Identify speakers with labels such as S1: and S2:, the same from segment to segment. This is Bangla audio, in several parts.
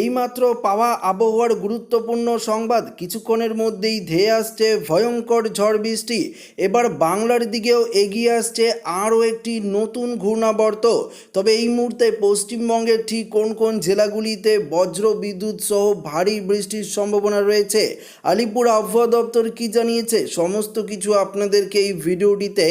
S1: এইমাত্র পাওয়া আবহাওয়ার গুরুত্বপূর্ণ সংবাদ কিছুক্ষণের মধ্যেই ধেয়ে আসছে ভয়ঙ্কর ঝড় বৃষ্টি। এবার বাংলার দিকেও এগিয়ে আসছে আরও একটি নতুন ঘূর্ণাবর্ত। তবে এই মুহূর্তে পশ্চিমবঙ্গের ঠিক কোন কোন জেলাগুলিতে বজ্র বিদ্যুৎ সহ ভারী বৃষ্টির সম্ভাবনা রয়েছে? আলিপুর আবহাওয়া দপ্তর কি জানিয়েছে? সমস্ত কিছু আপনাদেরকে এই ভিডিওটিতে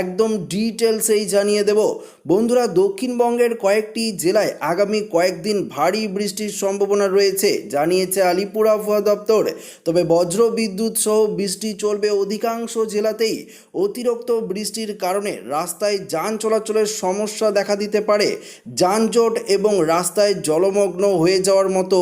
S1: একদম ডিটেলসেই জানিয়ে দেব। বন্ধুরা, দক্ষিণবঙ্গের কয়েকটি জেলায় আগামী কয়েকদিন ভারী বৃষ্টির সম্ভাবনা রয়েছে, জানিয়েছে আলিপুর আবহাওয়া দপ্তর। তবে বজ্র বিদ্যুৎ সহ বৃষ্টি চলবে অধিকাংশ জেলাতেই। অতিরিক্ত বৃষ্টির কারণে রাস্তায় যান চলাচলের সমস্যা দেখা দিতে পারে। যানজট এবং রাস্তায় জলমগ্ন হয়ে যাওয়ার মতো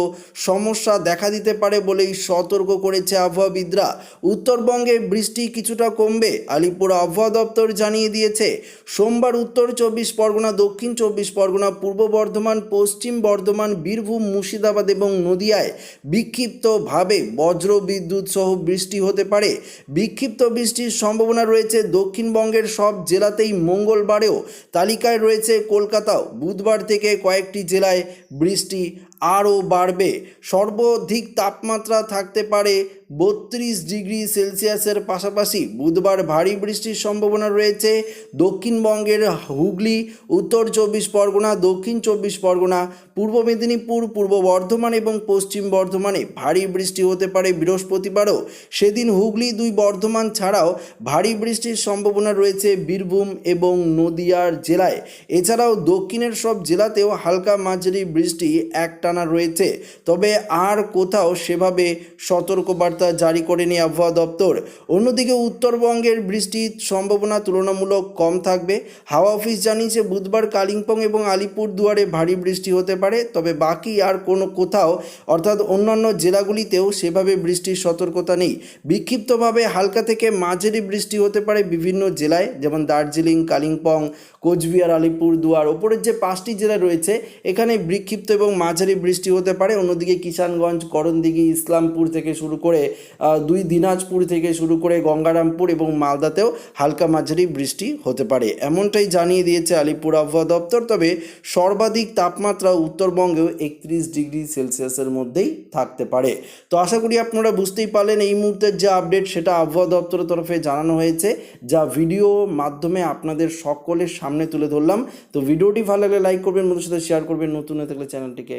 S1: সমস্যা দেখা দিতে পারে বলেই সতর্ক করেছে আবহাওয়াবিদরা। উত্তরবঙ্গে বৃষ্টি কিছুটা কমবে, আলিপুর আবহাওয়া দপ্তর জানিয়ে দিয়েছে। সোমবার উত্তর চব্বিশ পরগনা, দক্ষিণ চব্বিশ পরগনা, পূর্ব বর্ধমান, পশ্চিম বর্ধমান, বীরভূম, মুর্শিদাবাদ এবং নদিয়ায় বিক্ষিপ্তভাবে বজ্র বিদ্যুৎ সহ বৃষ্টি হতে পারে। বিক্ষিপ্ত বৃষ্টির সম্ভাবনা রয়েছে দক্ষিণবঙ্গের সব জেলাতেই মঙ্গলবারেও। তালিকায় রয়েছে কলকাতাও। বুধবার থেকে কয়েকটি জেলায় বৃষ্টি আরও বাড়বে। সর্বাধিক তাপমাত্রা থাকতে পারে বত্রিশ ডিগ্রি সেলসিয়াসের পাশাপাশি বুধবার ভারী বৃষ্টির সম্ভাবনা রয়েছে। দক্ষিণবঙ্গের হুগলি, উত্তর চব্বিশ পরগনা, দক্ষিণ চব্বিশ পরগনা, পূর্ব মেদিনীপুর, পূর্ব বর্ধমান এবং পশ্চিম বর্ধমানে ভারী বৃষ্টি হতে পারে বৃহস্পতিবারও। সেদিন হুগলি, দুই বর্ধমান ছাড়াও ভারী বৃষ্টির সম্ভাবনা রয়েছে বীরভূম এবং নদিয়ার জেলায়। এছাড়াও দক্ষিণের সব জেলাতেও হালকা মাঝারি বৃষ্টি একটানা রয়েছে। তবে আর কোথাও সেভাবে সতর্কবার্তা জারি করেনি আবহাওয়া দপ্তর। অন্যদিকে উত্তরবঙ্গের বৃষ্টির সম্ভাবনা তুলনামূলক কম থাকবে। হাওয়া অফিস জানিয়েছে, বুধবার কালিম্পং এবং আলিপুর দুয়ারে ভারী বৃষ্টি হতে পারে। তবে বাকি আর কোনো কোথাও, অর্থাৎ অন্যান্য জেলাগুলিতেও সেভাবে বৃষ্টির সতর্কতা নেই। বিক্ষিপ্তভাবে হালকা থেকে মাঝারি বৃষ্টি হতে পারে বিভিন্ন জেলায়, যেমন দার্জিলিং, কালিম্পং, কোচবিহার আলিপুর দুয়ার ওপরের যে পাঁচটি জেলা রয়েছে, এখানে বিক্ষিপ্ত এবং মাঝারি বৃষ্টি হতে পারে। অন্যদিকে কিষানগঞ্জ, করণদিঘি, ইসলামপুর থেকে শুরু করে দুই দিনাজপুর থেকে শুরু করে গঙ্গারামপুর এবং মালদাতেও হালকা মাঝারি বৃষ্টি হতে পারে। এমনটাই জানিয়ে দিয়েছে আলিপুর আবহাওয়া দপ্তর। তবে সর্বাধিক তাপমাত্রা উত্তরবঙ্গেও একত্রিশ ডিগ্রি সেলসিয়াসের মধ্যেই থাকতে পারে। তো আশা করি আপনারা বুঝতেই পারলেন, এই মুহূর্তের যে আপডেট সেটা আবহাওয়া দপ্তরের তরফে জানানো হয়েছে, যা ভিডিও মাধ্যমে আপনাদের সকলের সামনে তুলে ধরলাম। তো ভিডিওটি ভালো লাগলে লাইক করবেন বন্ধুর সাথে শেয়ার করবেন। নতুন হয়ে থাকলে চ্যানেলটিকে